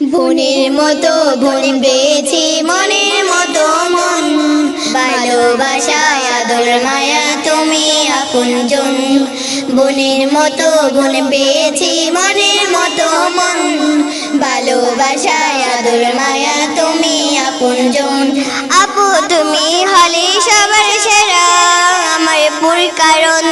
বোনের মতো বোন পেয়েছি, মনের মতো মন। ভালোবাসায় আদর, মায়া, তুমি আপন আপনজন। বোনের মতো বোন পেয়েছি, মনের মতো মন। ভালোবাসায় আদর, মায়া, তুমি আপন আপনজন। আপু, তুমি হলে সবার সেরা, আমার পুর কারণ।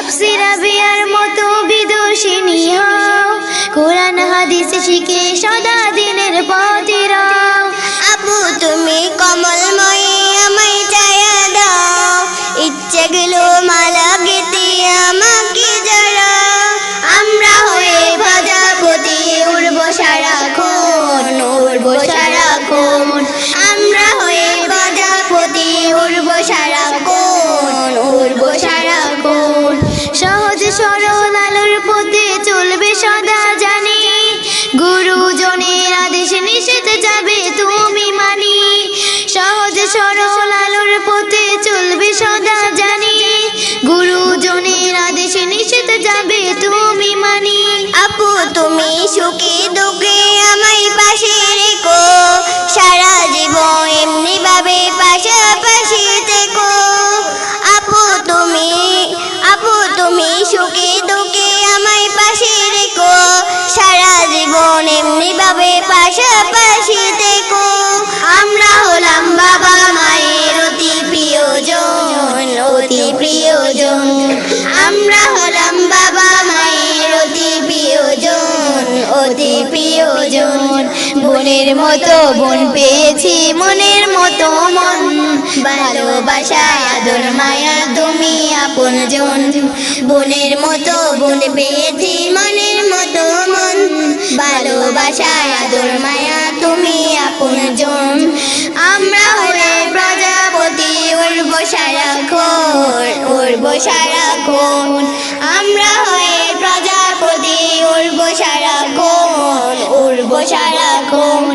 তাফসিরা বিয়ার মতো বিদুষিনী হও। কোরআন হাদিস শিখে সদা দিনের পথে তুমি মানি, আপু তুমি সুখে দুঃখে আমায় পাশে রেখো। সারা জীবন এমনি ভাবে পাশাপাশি থেকো। আপু তুমি আপু তুমি সুখে দুঃখে আমায় পাশে রেখো। সারা জীবন এমনি ভাবে পাশাপাশি বোনের মতো বোন পেয়েছি, মনের মতো মন। ভালোবাসা, আদর, মায়া, তুমি আপনজন বোনের মতো বোন পেয়েছি, মনের মতো মন। ভালোবাসা, আদর, মায়া, তুমি আপনজন আমরা হলে প্রজাপতি, উড়ব সারাক্ষণ উড়ব সারাক্ষণ আমরা Oh.